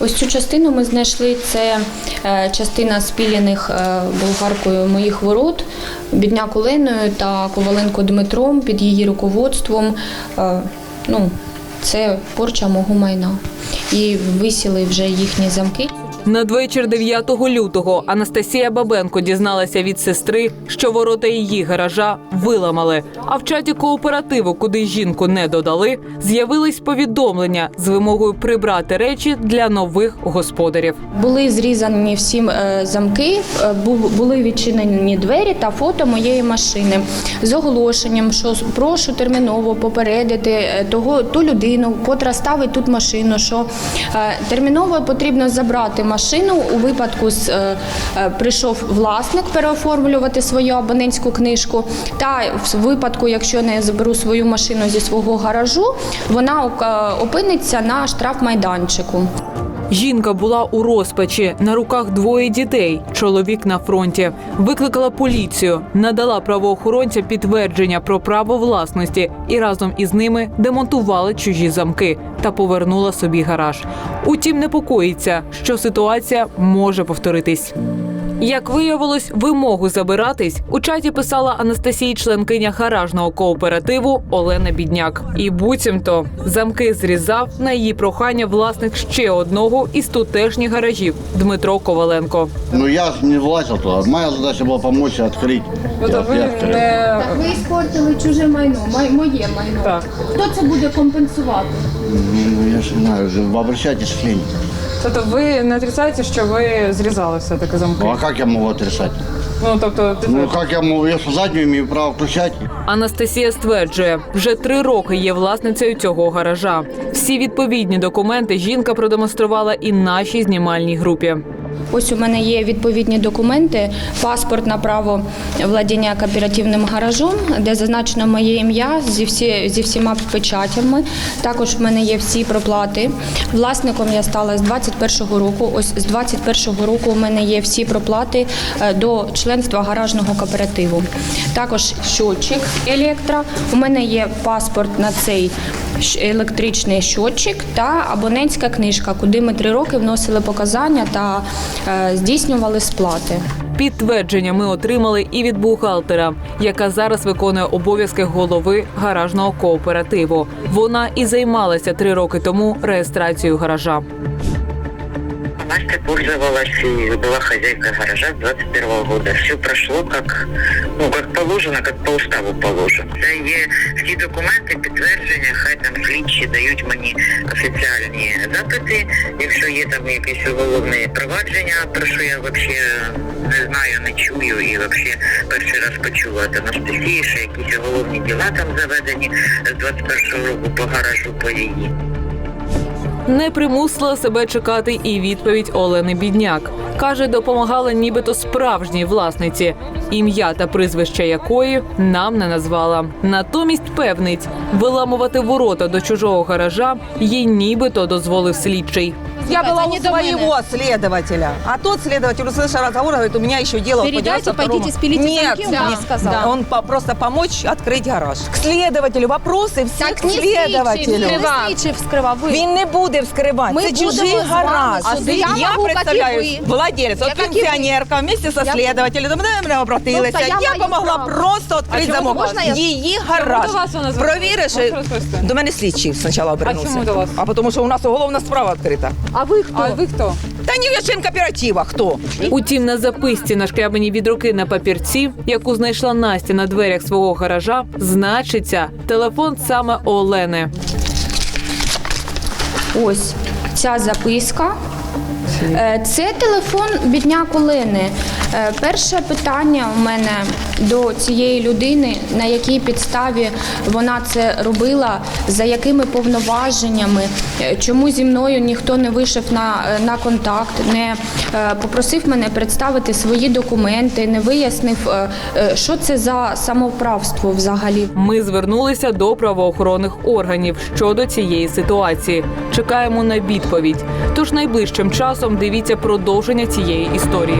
Ось цю частину ми знайшли. Це е, частина спілених е, болгаркою моїх ворот, бідняк Оленою та Коваленко Дмитром під її руководством. Е, ну, це порча мого майна. І висіли вже їхні замки. Надвечір 9 лютого Анастасія Бабенко дізналася від сестри, що ворота її гаража виламали. А в чаті кооперативу, куди жінку не додали, з'явились повідомлення з вимогою прибрати речі для нових господарів. Були зрізані всі е, замки, е, були відчинені двері та фото моєї машини з оголошенням, що прошу терміново попередити е, того ту людину, котра ставить тут машину, що терміново потрібно забрати машину у випадку з е, е, прийшов власник переоформлювати свою абонентську книжку. Та в випадку, якщо не заберу свою машину зі свого гаражу, вона ока- опиниться на штрафмайданчику. Жінка була у розпачі на руках двоє дітей. Чоловік на фронті викликала поліцію, надала правоохоронцям підтвердження про право власності і разом із ними демонтували чужі замки та повернула собі гараж. Утім, непокоїться, що ситуація може повторитись. Як виявилось, вимогу забиратись у чаті писала Анастасії, членкиня гаражного кооперативу Олена Бідняк. І буцімто замки зрізав на її прохання власник ще одного із тутешніх гаражів Дмитро Коваленко. Ну я ж не влазил туда. Моя задача была помочь открыть. Ну, Я- я открыл. Так ви іспортили чуже майно, май- моє майно. Так. Хто це буде компенсувати? Ну, я же не знаю, же обращайтесь к клинике. Тобто ви не отрицаєте, що ви зрізали все-таки замки? Ну, а как я могу отрицать? Ну, тобто, Ну как я могу, я с задним имею право включать. Анастасія стверджує, вже три роки є власницею цього гаража. Всі відповідні документи жінка продемонструвала і нашій знімальній групі. Ось у мене є відповідні документи, паспорт на право владіння кооперативним гаражом, де зазначено моє ім'я зі, всі, зі всіма печатями. Також в мене є всі проплати. Власником я стала з 21-го року. Ось з 21-го року у мене є всі проплати е, до членства гаражного кооперативу. Також щотчик електро. У мене є паспорт на цей електричний щотчик та абонентська книжка, куди ми три роки вносили показання та здійснювали сплати. Підтвердження ми отримали і від бухгалтера, яка зараз виконує обов'язки голови гаражного кооперативу. Вона і займалася три роки тому реєстрацією гаража. Настя пользовалась и была хозяйкой гаража с 21 года. Все прошло как, ну, как положено, как по уставу положено. Це є всі документи, підтвердження, хай там слідчі дають мені офіціальні запити. Якщо є там якесь уголовне провадження, про що я взагалі не знаю, не чую і взагалі перший раз почула від Анастасії, що якісь уголовні діла там заведені з 21 року по гаражу по її. Не примусила себе чекати і відповідь Олени Бідняк. Каже, допомагала нібито справжній власниці, ім'я та прізвище якої нам не назвала. Натомість певниць, виламувати ворота до чужого гаража їй нібито дозволив слідчий. Я была у своего следователя, а тот следователь, услышав разговор, говорит, у меня еще дело Передайте, подняться второму. пойдите, спилите Нет, замки, он да, мне сказал. да, он по- просто помочь открыть гараж. К следователю вопросы всі Так к не следователю. слідчий, не слідчий вскривав, ви. Він не буде вскривати. Ми Це будемо чужий з вами гараж. сюди. Я я можу, представляю як і ви. владелец. От Я, як і ви. пенсіонерка вместе со Я- следователем до мене обратилася. Тобто я я маю помогла право. просто відкрити чому замок. до вас? Можна я- Її гараж. до вас вона звернулася? Провіриш. Можете розповісти? До мене слідчий спочатку обернувся. чому до вас? А тому що у нас уголовна справа відкрита. А ви хто? А ви хто? Та ні, я член кооператива. Хто? Утім, на записці, нашкрябаній від руки на папірці, яку знайшла Настя на дверях свого гаража, значиться телефон саме Олени. Ось ця записка. Е, Це телефон бідняк Олени. Е, Перше питання у мене до цієї людини, на якій підставі вона це робила, за якими повноваженнями, е, чому зі мною ніхто не вийшов на, е, на контакт, не попросив мене представити свої документи, не вияснив, що це за самоправство взагалі. Ми звернулися до правоохоронних органів щодо цієї ситуації. Чекаємо на відповідь. Тож найближчим часом дивіться продовження цієї історії.